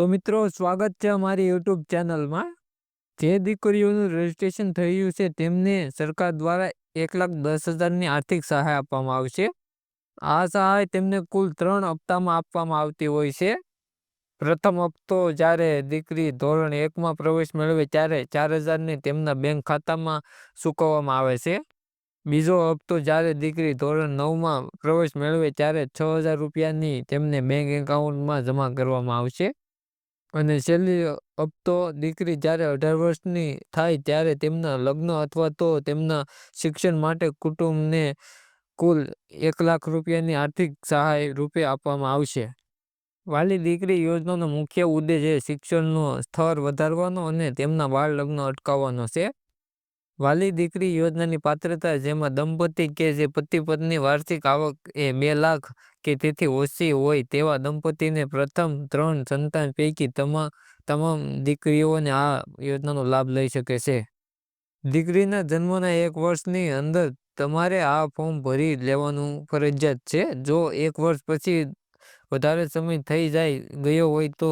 તો મિત્રો, સ્વાગત છે અમારી યુટ્યુબ ચેનલમાં. જે દીકરીઓનું રજીસ્ટ્રેશન થયું છે, તેમને સરકાર દ્વારા એક લાખ દસ હજારની આર્થિક સહાય આપવામાં આવશે આ સહાય તેમને કુલ ત્રણ હપ્તામાં આપવામાં આવતી હોય છે. પ્રથમ હપ્તો જ્યારે દીકરી ધોરણ એકમાં પ્રવેશ મેળવે ત્યારે ચાર હજારની તેમના બેંક ખાતામાં ચૂકવવામાં આવે છે. બીજો હપ્તો જ્યારે દીકરી ધોરણ નવમાં પ્રવેશ મેળવે ત્યારે છ હજાર રૂપિયાની તેમને બેંક એકાઉન્ટમાં જમા કરવામાં આવશે. અને છેલ્લી હપ્તો દીકરી જ્યારે અઢાર વર્ષની થાય ત્યારે તેમના લગ્ન અથવા તો તેમના શિક્ષણ માટે કુટુંબને કુલ એક લાખ રૂપિયાની આર્થિક સહાય રૂપે આપવામાં આવશે. વાલી દીકરી યોજનાનો મુખ્ય ઉદ્દેશ એ શિક્ષણનો સ્તર વધારવાનો અને તેમના બાળ લગ્ન અટકાવવાનો છે. વાલી દીકરી યોજનાની પાત્રતા જેમાં દંપતી કે જે પતિ પત્ની વાર્ષિક આવક એ બે લાખ કે તેથી ઓછી હોય તેવા દંપતીને પ્રથમ ત્રણ સંતાન પૈકી તમામ તમામ દીકરીઓને આ યોજનાનો લાભ લઈ શકે છે. દીકરીના જન્મના એક વર્ષની અંદર તમારે આ ફોર્મ ભરી લેવાનું ફરજિયાત છે. જો એક વર્ષ પછી વધારે સમય થઈ જાય ગયો હોય તો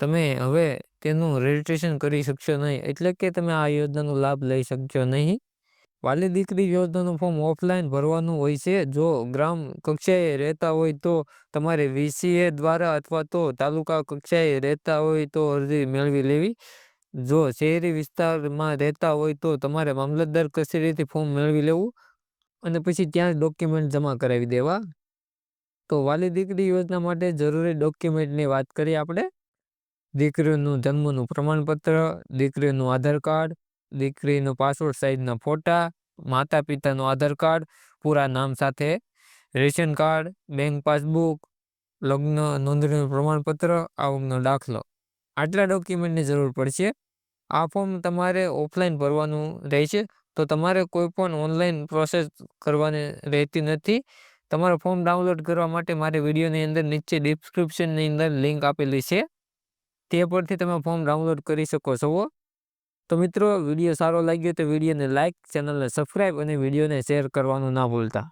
તમે હવે તેનું રજીસ્ટ્રેશન કરી શકશો નહીં. એટલે કે તમે આ યોજનાનો લાભ લઈ શકશો નહીં. વાલી દીકરી યોજનાનું ફોર્મ ઓફલાઈન ભરવાનું હોય છે. જો ગ્રામ કક્ષાએ રહેતા હોય તો તમારે વીસીએ દ્વારા અથવા તો તાલુકા કક્ષાએ રહેતા હોય તો અરજી મેળવી લેવી. જો શહેરી વિસ્તારમાં રહેતા હોય તો તમારે મામલતદાર કચેરીથી ફોર્મ મેળવી લેવું અને પછી ત્યાં ડોક્યુમેન્ટ જમા કરાવી દેવા. તો વાલી દીકરી યોજના માટે જરૂરી ડોક્યુમેન્ટની વાત કરીએ આપણે. દીકરીનું જન્મનું પ્રમાણપત્ર, દીકરીનું આધાર કાર્ડ, દીકરીનો પાસપોર્ટ સાઇઝના ફોટા માતા પિતાનું આધાર કાર્ડ, પૂરા નામ સાથે રેશન કાર્ડ, બેંક પાસબુક, લગ્ન નોંધણીનું પ્રમાણપત્ર આવકનો દાખલો. આટલા ડોક્યુમેન્ટની જરૂર પડશે. આ ફોર્મ તમારે ઓફલાઈન ભરવાનું રહેશે. તો તમારે કોઈ પણ ઓનલાઈન પ્રોસેસ કરવાની રહેતી નથી. તમારે ફોર્મ ડાઉનલોડ કરવા માટે મારી વિડીયોની અંદર નીચે ડિસ્ક્રિપ્શનની અંદર લિંક આપેલી છે. તે પરથી તમે ફોર્મ ડાઉનલોડ કરી શકો છો તો મિત્રો, વીડિયો સારો લાગ્યો તો વિડીયોને લાઇક ચેનલને સબસ્ક્રાઈબ અને વિડીયોને શેર કરવાનું ના ભૂલતા.